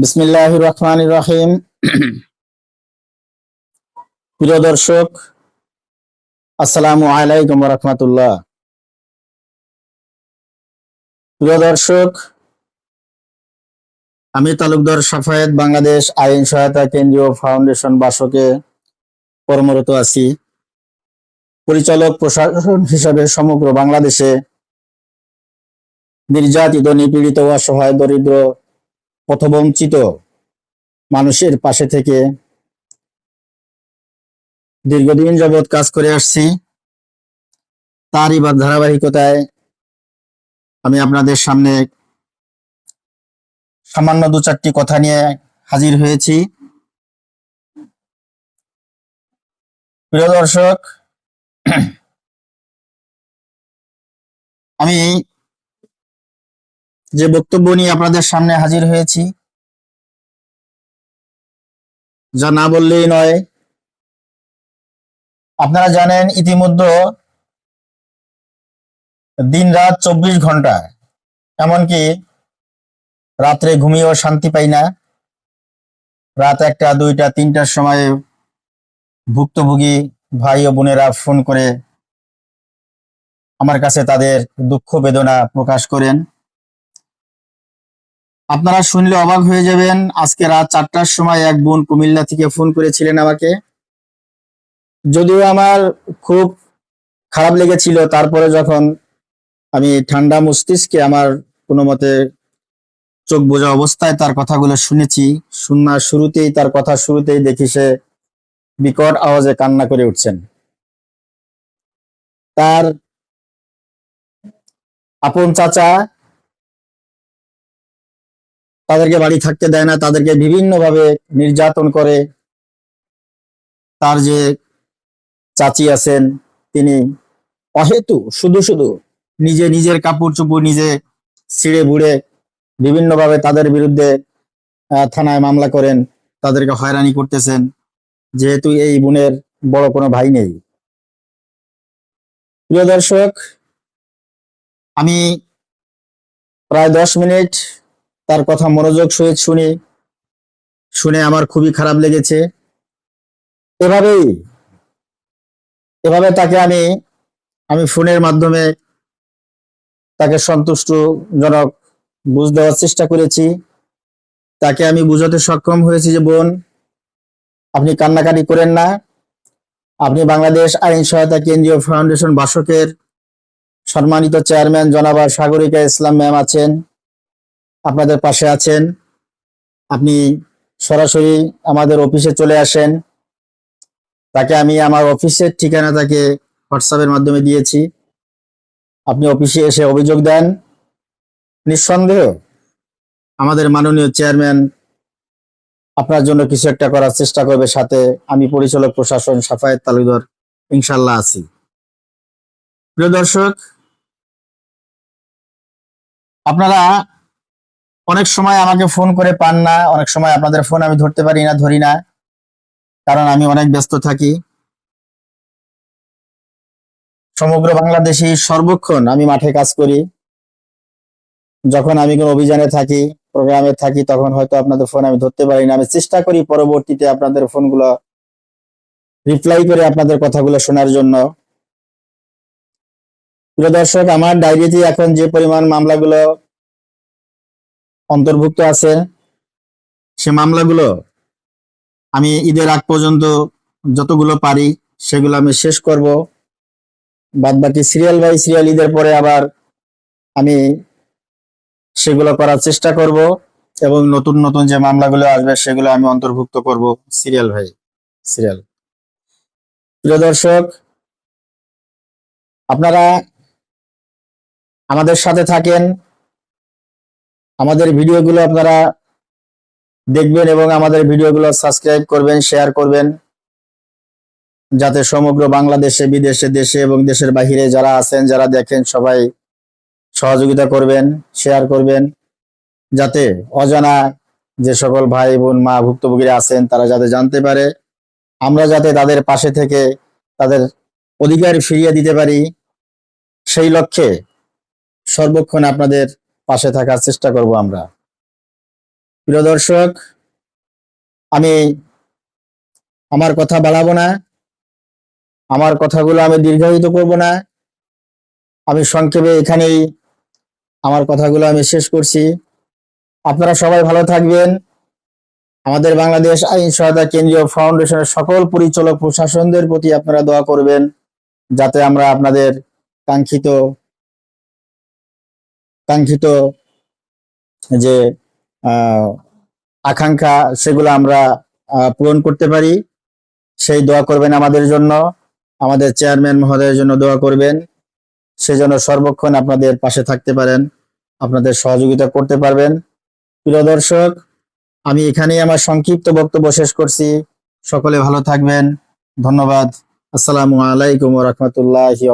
বিসমিল্লাহ রহমান রহিম। প্রিয় দর্শক আলাইকুম রহমতুল্লাহ। প্রিয় দর্শক, আমি তালুকদার সাফায়েত বাংলাদেশ আইন সহায়তা কেন্দ্রীয় ফাউন্ডেশন বাসকে কর্মরত আছি। পরিচালক প্রশাসন হিসাবে সমগ্র বাংলাদেশে নির্যাতিত, নিপীড়িত, অসহায়, দরিদ্র পথবঞ্চিত মানুষের পাশে থেকে দীর্ঘদিন যাবৎ কাজ করে আসছি। তারই বা ধারাবাহিকতায় আমি আপনাদের সামনে সামান্য দু চারটি কথা নিয়ে হাজির হয়েছি। প্রিয় দর্শক, আমি যে বক্তব্য নিয়ে আপনাদের সামনে হাজির হয়েছি, যা না বললেই নয়। আপনারা জানেন ইতিমধ্যে দিন রাত চব্বিশ ঘণ্টা, এমনকি রাত্রে ঘুমিয়েও শান্তি পাই না। রাত একটা, দুইটা, তিনটার সময় ভুক্তভোগী ভাই ও বোনেরা ফোন করে আমার কাছে তাদের দুঃখ বেদনা প্রকাশ করেন। আপনারা শুনলে অবাক হয়ে যাবেন, আজকে রাত চারটার সময় এক বোন কুমিল্লা থেকে ফোন করেছিলেন আমাকে। যদিও আমার খুব খারাপ লেগেছিল, তারপরে যখন আমি ঠান্ডা মস্তিষ্কে আমার কোনো মতে চোখ বোঝা অবস্থায় তার কথাগুলো শুনেছি শুনার শুরুতেই, তার কথা শুরুতেই দেখি সে বিকট আওয়াজে কান্না করে উঠছেন। তার আপন চাচা তাদেরকে বাড়ি থাকতে দেয় না, তাদেরকে বিভিন্ন ভাবে নির্যাতন করে। তার যে চাচি আছেন, তিনি অহেতু শুধু শুধু নিজে নিজের কাপড় চোপড় নিজে ছিঁড়ে বুড়ে বিভিন্ন ভাবে তাদের বিরুদ্ধে থানায় মামলা করেন, তাদেরকে হয়রানি করতেছেন। যেহেতু এই বোনের বড় কোনো ভাই নেই। প্রিয় দর্শক, আমি প্রায় দশ মিনিট তার কথা মনোযোগ সহিত শুনি, শুনে আমার খুবই খারাপ লেগেছে। এভাবেই, এভাবে তাকে আমি আমি ফোনের মাধ্যমে তাকে সন্তুষ্টজনক বুঝ দেওয়ার চেষ্টা করেছি। তাকে আমি বুঝাতে সক্ষম হয়েছি যে, বোন, আপনি কান্নাকাটি করেন না। আপনি বাংলাদেশ আইন সহায়তা কেন্দ্রীয় ফাউন্ডেশন বাসকের সম্মানিত চেয়ারম্যান জনাবা সাগরিকা ইসলাম ম্যাম আছেন। আপনাদের পাশে আছেন। আপনি সরাসরি আমাদের অফিসে চলে আসেন। তাকে আমি আমার অফিসের ঠিকানা তাকে হোয়াটসঅ্যাপের মাধ্যমে দিয়েছি। আপনি অফিসে এসে অভিযোগ দেন। নিঃসন্দেহ আমাদের মাননীয় চেয়ারম্যান আপনার জন্য কিছু একটা করার চেষ্টা করবে, সাথে আমি পরিচালক, প্রশাসন, সাফায়েত, তালুকদার ইনশাল্লাহ আছি। প্রিয় দর্শক, আপনারা অনেক সময় আমাকে ফোন করে পান না, অনেক সময় আপনাদের ফোন আমি ধরতে পারি না, ধরি না, কারণ আমি অনেক ব্যস্ত থাকি। সমগ্র বাংলাদেশে সর্বক্ষণ আমি মাঠে কাজ করি। যখন আমি কোনো অভিযানে থাকি, প্রোগ্রামে থাকি, তখন হয়তো আপনাদের ফোন আমি ধরতে পারি না। আমি চেষ্টা করি পরবর্তীতে আপনাদের ফোনগুলো রিপ্লাই করে আপনাদের কথাগুলো শোনার জন্য। প্রিয় দর্শক, আমার ডায়েরিতে এখন যে পরিমাণ মামলাগুলো অন্তর্ভুক্ত আছে। সে মামলাগুলো আমি ঈদের আগ পর্যন্ত যতগুলো পারি সেগুলো আমি শেষ করব। বাদ বাকি সিরিয়াল বাই সিরিয়াল ঈদের পরে আবার আমি সেগুলো করার চেষ্টা করব এবং নতুন নতুন যে মামলাগুলো আসবে সেগুলো আমি অন্তর্ভুক্ত করব সিরিয়াল ভাই, সিরিয়াল। প্রিয় দর্শক, আপনারা আমাদের সাথে থাকেন। আমাদের ভিডিওগুলো আপনারা দেখবেন এবং আমাদের ভিডিওগুলো সাবস্ক্রাইব করবেন শেয়ার করবেন। যাতে সমগ্র বাংলাদেশে, বিদেশে, দেশে এবং দেশের বাহিরে যারা আছেন, যারা দেখেন, সবাই সহযোগিতা করবেন শেয়ার করবেন। যাতে অজানা যে সকল ভাই বোন, মা ভুক্তভোগীরা আছেন, তারা যাতে জানতে পারে। আমরা যাতে তাদের পাশে থেকে তাদের অধিকার ফিরিয়ে দিতে পারি, সেই লক্ষ্যে সর্বক্ষণ আপনাদের পাশে থাকার চেষ্টা করব আমরা। প্রিয় দর্শক, আমি আমার কথা বাড়াবো না। আমার কথাগুলো আমি দীর্ঘায়িত করব না। আমি সংক্ষেপে এখানেই আমার কথাগুলো আমি শেষ করছি। আপনারা সবাই ভালো থাকবেন। আমাদের বাংলাদেশ আইন সহায়তা কেন্দ্রীয় ফাউন্ডেশনের সকল পরিচালক প্রশাসনদের প্রতি আপনারা দোয়া করবেন, যাতে আমরা আপনাদের কাঙ্ক্ষিত কাঙ্ক্ষিত যে আকাঙ্ক্ষা সেগুলো আমরা পূরণ করতে পারি। সেই দোয়া করবেন আমাদের জন্য। আমাদের চেয়ারম্যান মহোদয়ের জন্য দোয়া করবেন। সেজন্য সর্বক্ষণ আপনাদের পাশে থাকতে পারেন, আপনাদের সহযোগিতা করতে পারবেন। প্রিয় দর্শক, আমি এখানেই আমার সংক্ষিপ্ত বক্তব্য শেষ করছি। সকলে ভালো থাকবেন। ধন্যবাদ। আসসালামু আলাইকুম রহমতুল্লাহি